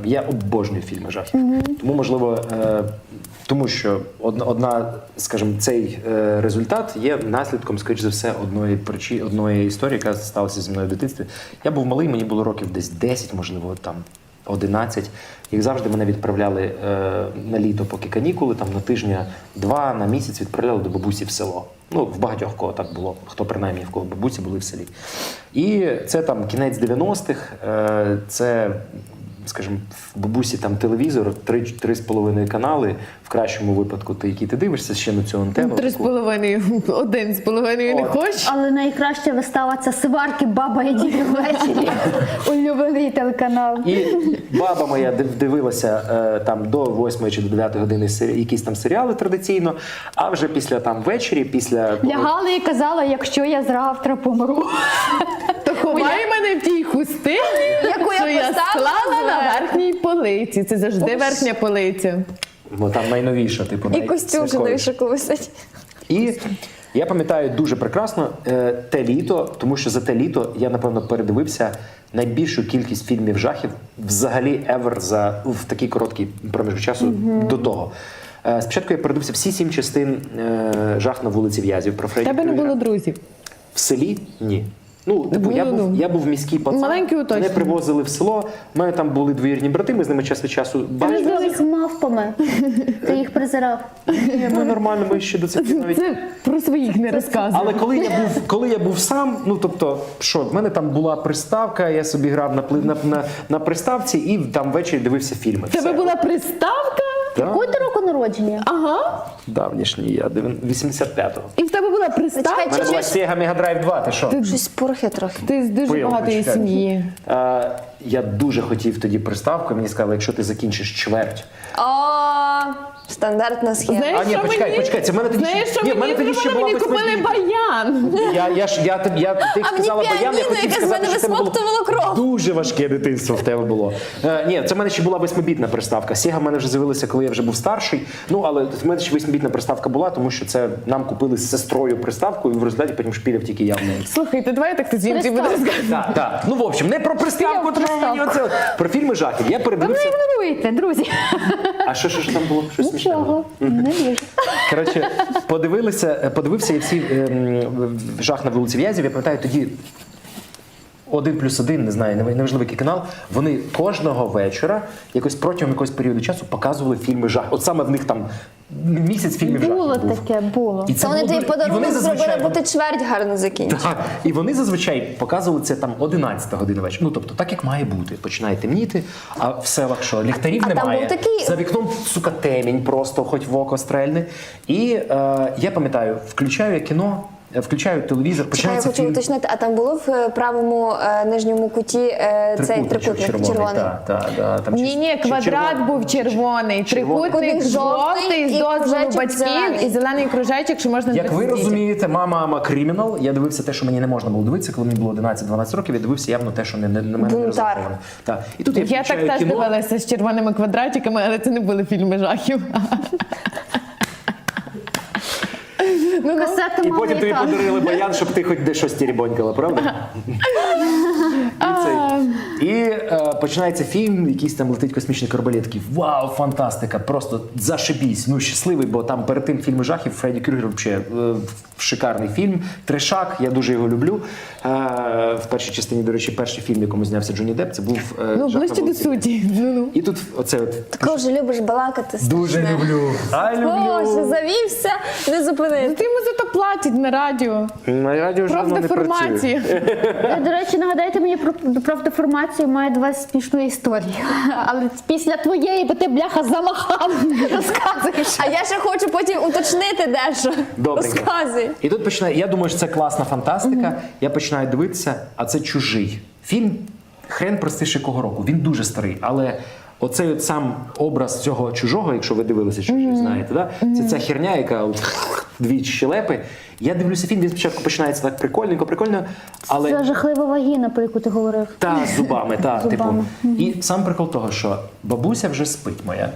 жахів. Я обожнюю фільми жахів. Тому, можливо, е, тому що одна, одна скажімо, цей е, результат є наслідком, скоріш за все, одної причі, одної історії, яка сталася зі мною в дитинстві. Я був малий, мені було років десь 10, можливо, там 11. Як завжди, мене відправляли е, на літо, поки канікули, там на тижня два на місяць відправляли до бабусі в село. Ну, в багатьох кого так було, хто принаймні в кого бабусі були в селі. І це там кінець 90-х, е, це, скажімо, в бабусі там телевізор, три, три з половиною канали. В кращому випадку, ти який ти дивишся ще на цю антенну. Три з половиною, один з половиною не хочеш? Але найкраща вистава це сварки баба і дід ввечері. Улюблений телеканал. І баба моя дивилася е, там до 8 чи до 9 години якісь там серіали традиційно, а вже після там ввечері, після Лягала і казала, якщо я завтра помру. Ховай мене в тій хустині, Яку я що я склала на верхній полиці. Це завжди верхня полиця. ну, там найновіша, типу, І най- костюм вже святковіша. на висить. І я пам'ятаю дуже прекрасно е, те літо, тому що за те літо я напевно передивився найбільшу кількість фільмів жахів взагалі ever за в такий короткий проміжок часу до того. Е, Спочатку я передивився всі сім частин е, жах на вулиці В'язів про Фредді тебе не Крюгера. було друзів. В селі ні. Ну, типу, я Ну, був, ну. я був міський пацан. Маленький Мене привозили в село. У мене там були двоюрідні брати, ми з ними час від часу Ти бачили. назвав їх мавпами. Ти їх презирав. Ні, ми нормально, ми ще до цих пір навіть. Це про своїх не розказуй. Але коли я був, коли я був сам, ну тобто, що в мене там була приставка, я собі грав на на, на, на приставці і там ввечері дивився фільми. В тебе була приставка? Да, Якого ти року народження? Ага. давнішній, я 85-го. І в тебе була приставка? У була Sega Mega Drive 2, ти що? Щось порохи трохи. Ти з дуже багатої сім'ї. Е, я дуже хотів тоді приставку, мені сказали, якщо ти закінчиш чверть. О, стандартна схема. Знаєш, А, ні, що почекай, мені? почекай, це в мене тоді ще- Знаєш, що ні, в мене тоді ще була Мені купили восьмидітна. баян. Я, я ж я, тобі- я ти А мені баян, я піаніно, хотів яке з сказати, мене що це було висмоктувало кров. Дуже важке дитинство в тебе було. Е, ні, це в мене ще була восьмибітна приставка. Сіга в мене вже з'явилася, коли я вже був старший. Ну але в мене ще восьмибітна приставка була, тому що це нам купили з сестрою приставку, і в результаті потім шпіляв тільки я в неї. Слухайте, хтось інший буде Приставка. розказувати. Так, так. Ну в общем, не про приставку, Я треба мені оце. Про фільми жахів. Я Ви мене передивився. ігноруєте, друзі. А що, що ж там було? Щось смішне було? Нічого, не дуже. Коротше, подивилися, подивився я всі ем, жах на вулиці В'язів. Я пам'ятаю тоді. Один плюс один, не знаю, нев- неважливо який канал. Вони кожного вечора, якось протягом якогось періоду часу показували фільми жах. От саме в них там місяць фільмів Було був. таке, було. І Це вони було тобі подарунок зробили, бо ти чверть гарно закінчив. так, і вони зазвичай показували це там 11 година вечора. Ну тобто, так як має бути. Починає темніти, а в селах що ліхтарів А там немає. був такий- За вікном сука темінь, просто хоч в око стрельне. І е, я пам'ятаю, включаю я кіно, е, включаю телевізор, Чекай, я хочу фільм. уточнити, а там було в е, правому е, нижньому куті е, цей трикутник червоний. Та, та, та, там Ні, ні, чи квадрат червоний. був червоний, трикутник Трикутник жовтий жовтий з і дозволу кружечок батьків зелений. і зелений кружечок, що можна Як ви розумієте, мама мама кримінал. Я дивився те, що мені не можна було дивитися, коли мені було 11-12 років. Я дивився явно те, що не, не на мене не Бунтар. розраховано. Так. І тут я, Я так включаю теж кіно. дивилася з червоними квадратиками, але це не були фільми жахів. Касети І потім тобі подарили баян, щоб ти хоч де щось тірібонькала, правда? І, цей. і е, починається фільм, якийсь там летить космічний корабель. Я такий вау, фантастика! Просто зашибісь. Ну щасливий, бо там перед тим фільми жахів Фредді Крюгер взагалі шикарний фільм. Трешак, я дуже його люблю. Е, в першій частині, до речі, перший фільм, в якому знявся Джонні Депп, це був е, Ну, «Жах на ближче до вулиці». суті. Ну, ну. І тут оце от Такого вже любиш балакати. дуже страшне. люблю. А Боже, завівся, не Ну, зупинив. Ти йому зато платять на радіо. На радіо ж воно не працює. Е, До речі, нагадайте мені про правдеформацію має два смішну історію. Але після твоєї, бо ти бляха замахав. А я ще хочу потім уточнити дещо. Добренько. Розказуй. І тут починає. Я думаю, що це класна фантастика. Я починаю дивитися, а це чужий. Фільм хрен простіше якого року. Він дуже старий, але. Оцей от сам образ цього чужого, якщо ви дивилися чужий, знаєте, да? це ця херня, яка от дві щелепи. Я дивлюся фільм, він спочатку починається так прикольненько, прикольно, але Це жахлива вагіна, про яку ти говорив. та з зубами, та, Зубами. типу. І сам прикол того, що бабуся вже спить моя.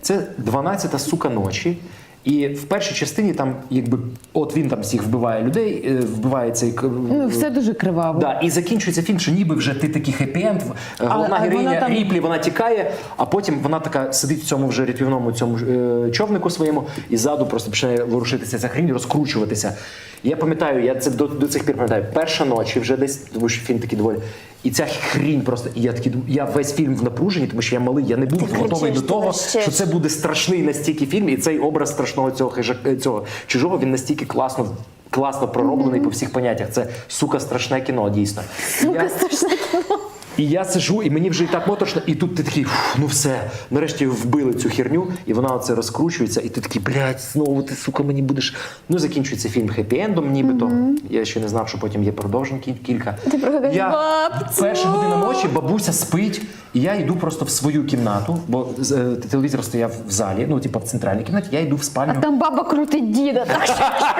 Це 12-та сука ночі. І в першій частині там, якби, от він там всіх вбиває людей, е, вбиває цей Ну, все дуже криваво. Да, і закінчується фільм, що ніби вже ти такий хеппі-енд. Головна а героїня вона там- Ріплі, вона тікає, а потім вона така сидить в цьому вже рятівному цьому е, човнику своєму, і ззаду просто починає ворушитися ця хрінь, розкручуватися. Я пам'ятаю, я це до, до цих пір пам'ятаю. Перша ночі вже десь, тому що фільм такий доволі. І ця хрінь просто, і я такий думаю, я весь фільм в напруженні, тому що я малий, я не був Ти готовий кричиш, до того, верещиш. що це буде страшний настільки фільм, і цей образ страшного цього хижака цього чужого він настільки класно. Класно пророблений по всіх поняттях. Це сука страшне кіно, дійсно. Сука страшне кіно. І я сижу, і мені вже і так моторошно, і тут ти такий, ну все, нарешті вбили цю херню, і вона оце розкручується, і ти такий, блядь, знову ти, сука, мені будеш. Ну, закінчується фільм хеппі-ендом, нібито. Я ще не знав, що потім є продовжень кі- кілька. Ти прокажеш, я «Бабцю!» перша година ночі, бабуся спить, і я йду просто в свою кімнату, бо е, телевізор стояв в залі, ну, типу, в центральній кімнаті, я йду в спальню. Там баба крутить діда. Так що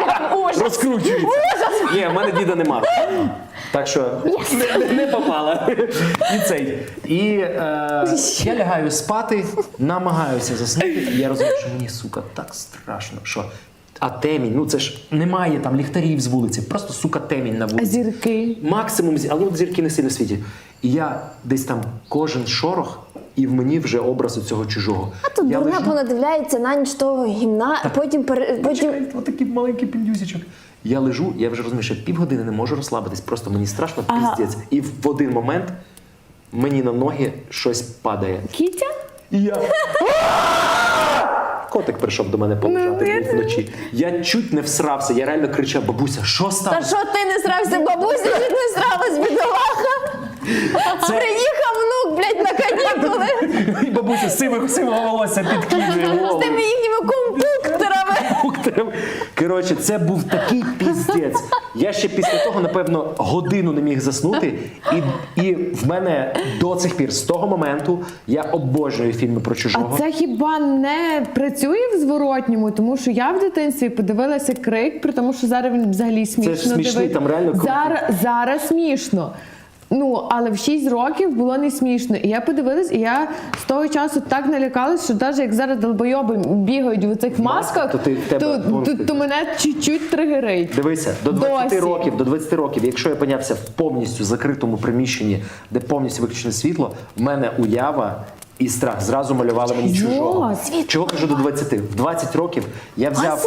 прям ужас. Розкручується. Ні, в мене діда нема. Так що не, не, попала. І цей. І е, я лягаю спати, намагаюся заснути, і я розумію, що мені, сука, так страшно, що. А темінь, ну це ж немає там ліхтарів з вулиці, просто сука темінь на А вулиці. зірки. Максимум, зі- але от зірки не сильно світі. І я десь там кожен шорох, і в мені вже образ цього чужого. А тут я дурна лежу- понадивляється на ніч того гімна, а потім пере- потім. Отакий маленький піндюзічок. Я лежу, я вже розумію, що півгодини не можу розслабитись, просто мені страшно піздець. І в один момент мені на ноги щось падає. Кітя? І я. Котик прийшов до мене полежати Ну, вночі. Я чуть не всрався, я реально кричав: бабуся, що Та що ти не срався, бабуся, чуть не сралась, бідолаха. Приїхав внук, блядь, на канікули І бабуся сивих сивого волосся підкидує з тими їхніми компукторами. Коротше, це був такий піздець. Я ще після того, напевно, годину не міг заснути. І, і в мене до цих пір, з того моменту, я обожнюю фільми про чужого. А це хіба не працює в зворотньому? Тому що я в дитинстві подивилася крик, при тому, що зараз він взагалі смішно. смішний, дивить- там реально зараз, зараз смішно. Ну, але в 6 років було не смішно. І я подивилась, і я з того часу так налякалась, що навіть як зараз долбойоби бігають в цих масках, то ти- тебе то, то, то мене чуть-чуть тригерить. Дивися, до 20 Досі. років, до 20 років, якщо я опинявся в повністю закритому приміщенні, де повністю виключене світло, в мене уява і страх зразу малювали мені чужого. Чого кажу до 20? В 20 років я взяв.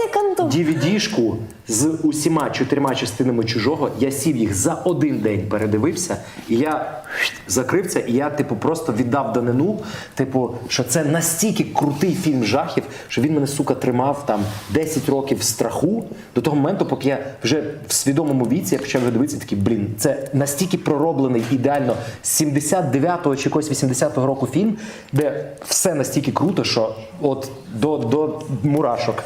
DVD-шку з усіма чотирма частинами чужого. Я сів їх за один день, передивився, і я закрив це, і я, типу, просто віддав данину. Типу, що це настільки крутий фільм жахів, що він мене сука тримав там 10 років страху до того моменту, поки я вже в свідомому віці я почав його дивитися, такий, блін, це настільки пророблений ідеально з 79-го чи якогось 80-го року фільм, де все настільки круто, що от до, до мурашок.